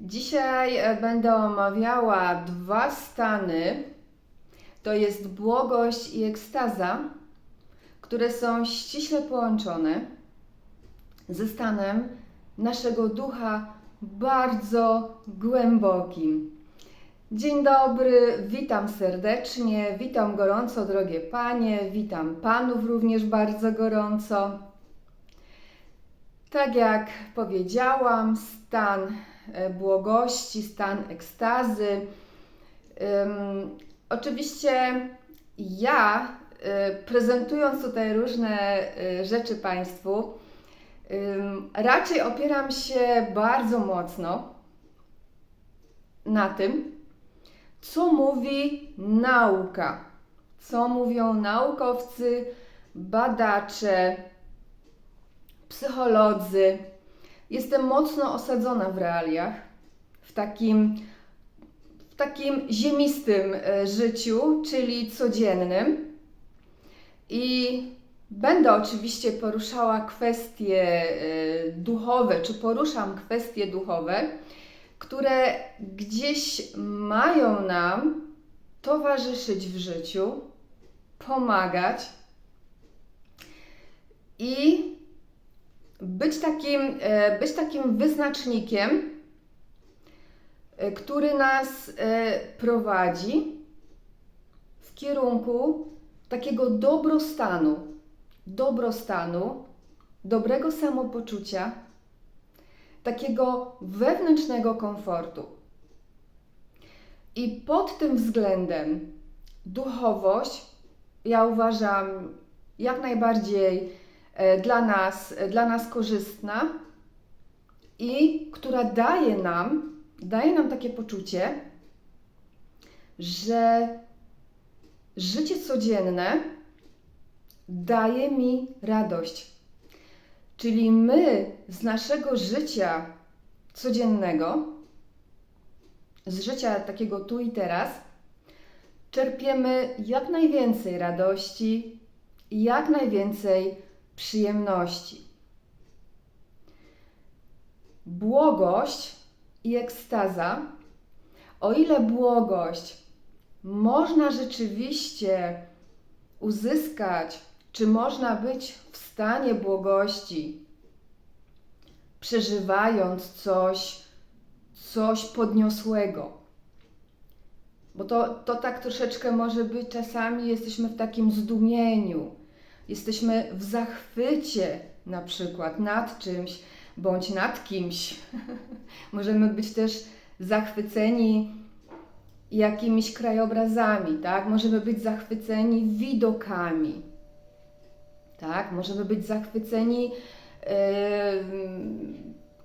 Dzisiaj e, będę omawiała dwa stany. To jest błogość i ekstaza, które są ściśle połączone ze stanem naszego ducha bardzo głębokim. Dzień dobry, witam serdecznie, witam gorąco, drogie panie, witam panów również bardzo gorąco. Tak jak powiedziałam, stan błogości, stan ekstazy. Ym, oczywiście ja, e, prezentując tutaj różne e, rzeczy Państwu, ym, raczej opieram się bardzo mocno na tym, co mówi nauka, co mówią naukowcy, badacze, psycholodzy. Jestem mocno osadzona w realiach, w takim, w takim ziemistym e, życiu, czyli codziennym. I będę oczywiście poruszała kwestie e, duchowe, czy poruszam kwestie duchowe, które gdzieś mają nam towarzyszyć w życiu, pomagać i być takim, e, być takim wyznacznikiem, e, który nas e, prowadzi w kierunku takiego dobrostanu, dobrostanu, dobrego samopoczucia, takiego wewnętrznego komfortu. I pod tym względem duchowość, ja uważam, jak najbardziej dla nas, e, dla nas korzystna i która daje nam, daje nam takie poczucie, że życie codzienne daje mi radość. Czyli my z naszego życia codziennego, z życia takiego tu i teraz, czerpiemy jak najwięcej radości jak najwięcej przyjemności. Błogość i ekstaza, o ile błogość można rzeczywiście uzyskać, czy można być w stanie błogości, przeżywając coś, coś podniosłego. Bo to, to tak troszeczkę może być czasami, jesteśmy w takim zdumieniu, jesteśmy w zachwycie na przykład nad czymś bądź nad kimś. Możemy być też zachwyceni jakimiś krajobrazami, tak? Możemy być zachwyceni widokami, tak? Możemy być zachwyceni yy,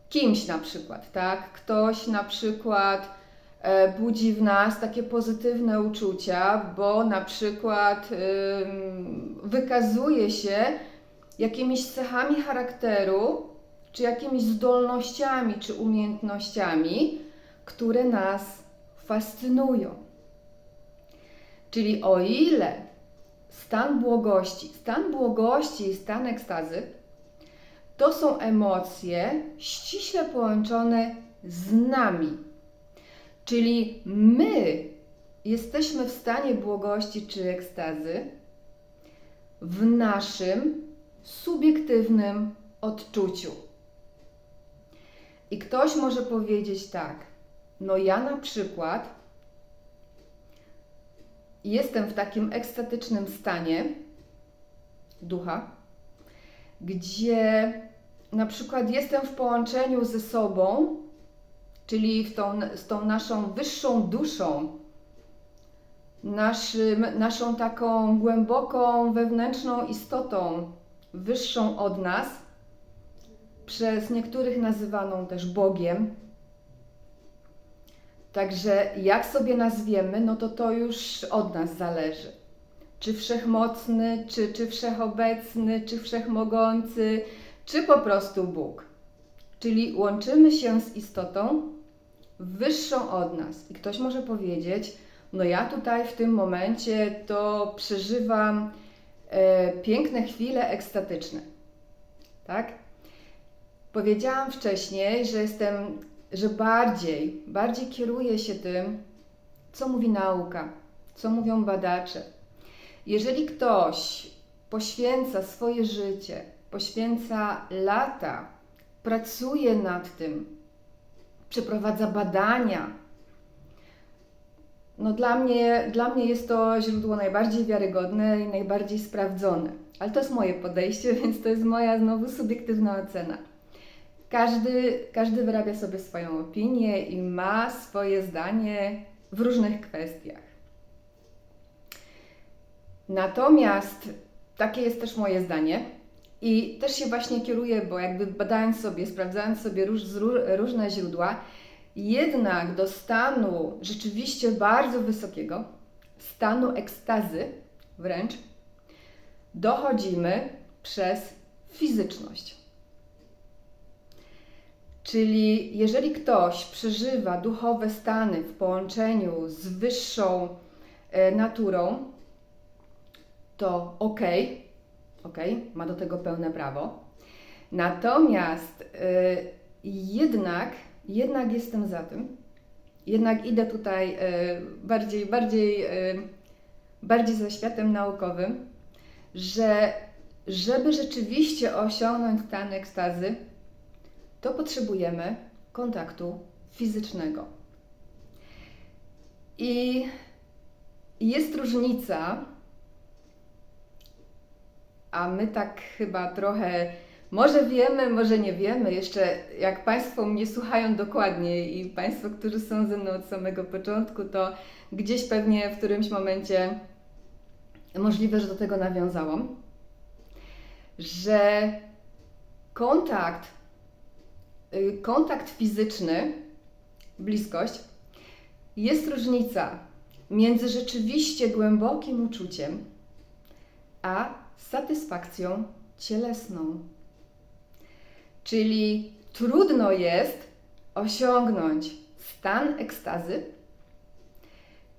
kimś na przykład, tak? Ktoś na przykład budzi w nas takie pozytywne uczucia, bo na przykład wykazuje się jakimiś cechami charakteru, czy jakimiś zdolnościami, czy umiejętnościami, które nas fascynują. Czyli o ile stan błogości, stan błogości i stan ekstazy to są emocje ściśle połączone z nami. Czyli my jesteśmy w stanie błogości czy ekstazy w naszym subiektywnym odczuciu. I ktoś może powiedzieć tak: No, ja na przykład jestem w takim ekstatycznym stanie ducha, gdzie na przykład jestem w połączeniu ze sobą, czyli w tą, z tą naszą wyższą duszą, naszym, naszą taką głęboką wewnętrzną istotą, wyższą od nas, przez niektórych nazywaną też Bogiem. Także jak sobie nazwiemy, no to to już od nas zależy. Czy wszechmocny, czy, czy wszechobecny, czy wszechmogący, czy po prostu Bóg. Czyli łączymy się z istotą wyższą od nas. I ktoś może powiedzieć, no ja tutaj w tym momencie to przeżywam e, piękne chwile ekstatyczne. Tak? Powiedziałam wcześniej, że jestem że bardziej, bardziej kieruję się tym, co mówi nauka, co mówią badacze. Jeżeli ktoś poświęca swoje życie, poświęca lata, pracuje nad tym, przeprowadza badania, no dla mnie, dla mnie jest to źródło najbardziej wiarygodne i najbardziej sprawdzone. Ale to jest moje podejście, więc to jest moja znowu subiektywna ocena. Każdy, każdy wyrabia sobie swoją opinię i ma swoje zdanie w różnych kwestiach. Natomiast takie jest też moje zdanie i też się właśnie kieruję, bo jakby badając sobie, sprawdzając sobie róż, różne źródła, jednak do stanu rzeczywiście bardzo wysokiego, stanu ekstazy wręcz, dochodzimy przez fizyczność. Czyli jeżeli ktoś przeżywa duchowe stany w połączeniu z wyższą e, naturą, to ok, ok, ma do tego pełne prawo. Natomiast e, jednak, jednak jestem za tym, jednak idę tutaj e, bardziej, bardziej, e, bardziej za światem naukowym, że żeby rzeczywiście osiągnąć stan ekstazy, to potrzebujemy kontaktu fizycznego. I jest różnica, a my tak chyba trochę, może wiemy, może nie wiemy, jeszcze jak Państwo mnie słuchają dokładnie i Państwo, którzy są ze mną od samego początku, to gdzieś pewnie w którymś momencie możliwe, że do tego nawiązałam, że kontakt y, kontakt fizyczny, bliskość, jest różnica między rzeczywiście głębokim uczuciem, a satysfakcją cielesną. Czyli trudno jest osiągnąć stan ekstazy,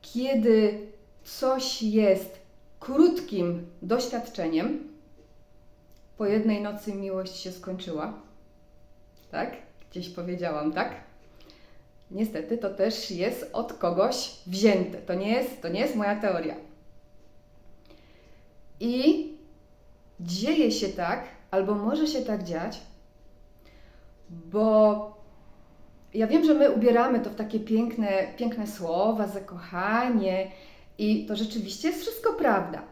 kiedy coś jest krótkim doświadczeniem. Po jednej nocy miłość się skończyła tak? Gdzieś powiedziałam, tak? Niestety to też jest od kogoś wzięte. To nie jest, to nie jest moja teoria. I dzieje się tak, albo może się tak dziać, bo ja wiem, że my ubieramy to w takie piękne, piękne słowa, zakochanie i to rzeczywiście jest wszystko prawda.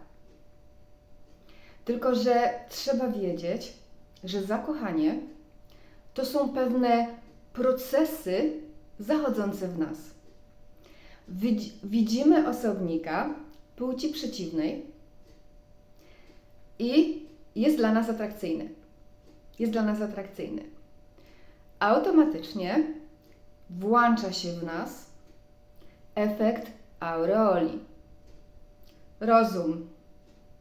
Tylko, że trzeba wiedzieć, że zakochanie to są pewne procesy zachodzące w nas. Widz- Widzimy osobnika płci przeciwnej i jest dla nas atrakcyjny. Jest dla nas atrakcyjny. Automatycznie włącza się w nas efekt aureoli. Rozum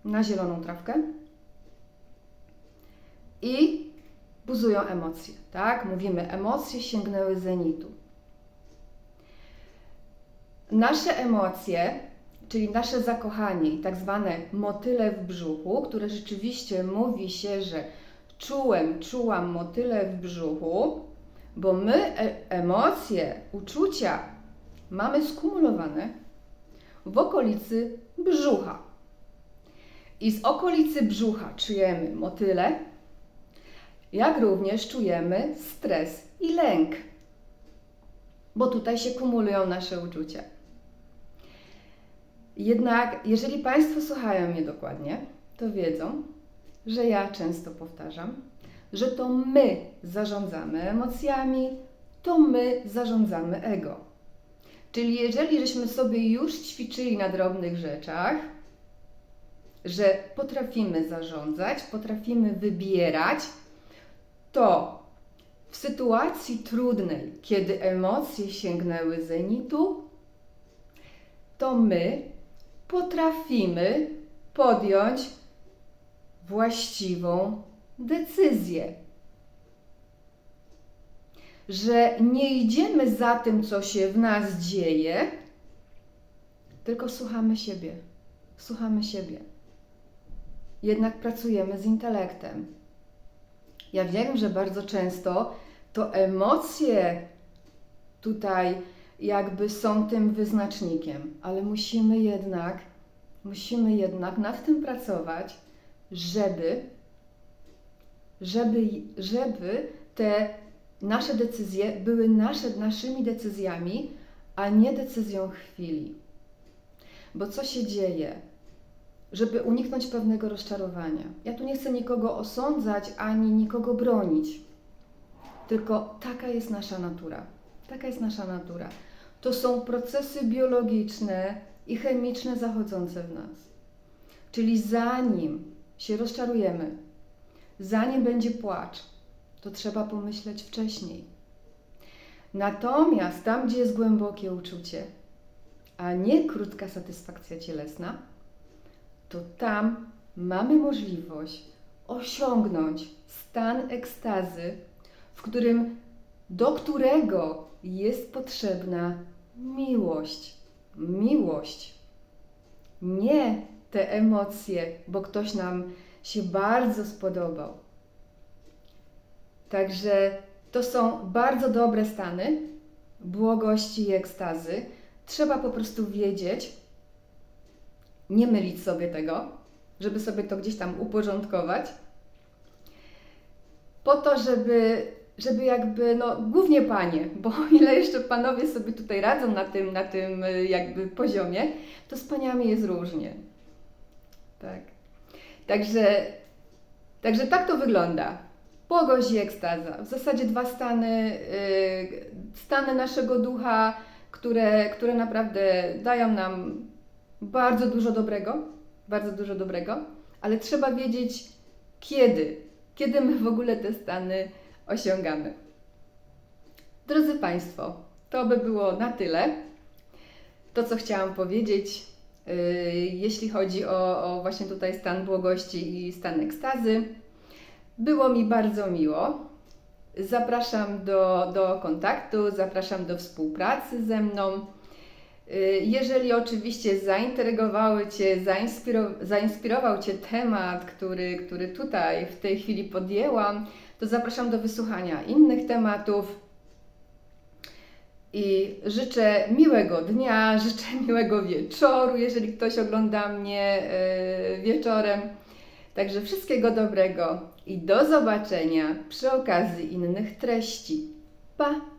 na zieloną trawkę i buzują emocje, tak? Mówimy, emocje sięgnęły zenitu. Nasze emocje, czyli nasze zakochanie i tak zwane motyle w brzuchu, które rzeczywiście mówi się, że czułem, czułam motyle w brzuchu, bo my e- emocje, uczucia mamy skumulowane w okolicy brzucha. I z okolicy brzucha czujemy motyle, jak również czujemy stres i lęk, bo tutaj się kumulują nasze uczucia. Jednak, jeżeli Państwo słuchają mnie dokładnie, to wiedzą, że ja często powtarzam, że to my zarządzamy emocjami, to my zarządzamy ego. Czyli jeżeli żeśmy sobie już ćwiczyli na drobnych rzeczach, że potrafimy zarządzać, potrafimy wybierać, to w sytuacji trudnej, kiedy emocje sięgnęły zenitu, to my potrafimy podjąć właściwą decyzję. Że nie idziemy za tym, co się w nas dzieje, tylko słuchamy siebie. Słuchamy siebie. Jednak pracujemy z intelektem. Ja wiem, że bardzo często to emocje tutaj jakby są tym wyznacznikiem, ale musimy jednak, musimy jednak nad tym pracować, żeby, żeby, żeby te nasze decyzje były nasze, naszymi decyzjami, a nie decyzją chwili. Bo co się dzieje? Żeby uniknąć pewnego rozczarowania. Ja tu nie chcę nikogo osądzać ani nikogo bronić. Tylko taka jest nasza natura. Taka jest nasza natura. To są procesy biologiczne i chemiczne zachodzące w nas. Czyli zanim się rozczarujemy, zanim będzie płacz, to trzeba pomyśleć wcześniej. Natomiast tam, gdzie jest głębokie uczucie, a nie krótka satysfakcja cielesna, to tam mamy możliwość osiągnąć stan ekstazy, w którym do którego jest potrzebna miłość. Miłość. Nie te emocje, bo ktoś nam się bardzo spodobał. Także to są bardzo dobre stany błogości i ekstazy. Trzeba po prostu wiedzieć, nie mylić sobie tego, żeby sobie to gdzieś tam uporządkować, po to, żeby, żeby jakby, no głównie panie, bo ile jeszcze panowie sobie tutaj radzą na tym, na tym y, jakby poziomie, to z paniami jest różnie. Tak. Także, także tak to wygląda. Błogość i ekstaza. W zasadzie dwa stany, y, stany naszego ducha, które, które naprawdę dają nam bardzo dużo dobrego, bardzo dużo dobrego, ale trzeba wiedzieć kiedy, kiedy my w ogóle te stany osiągamy. Drodzy Państwo, to by było na tyle. To, co chciałam powiedzieć, yy, jeśli chodzi o, o właśnie tutaj stan błogości i stan ekstazy. Było mi bardzo miło. Zapraszam do, do kontaktu, zapraszam do współpracy ze mną. Y, Jeżeli oczywiście zaintrygowały Cię, zainspiro- zainspirował Cię temat, który, który tutaj w tej chwili podjęłam, to zapraszam do wysłuchania innych tematów. I życzę miłego dnia, życzę miłego wieczoru, jeżeli ktoś ogląda mnie y, wieczorem. Także wszystkiego dobrego i do zobaczenia przy okazji innych treści. Pa!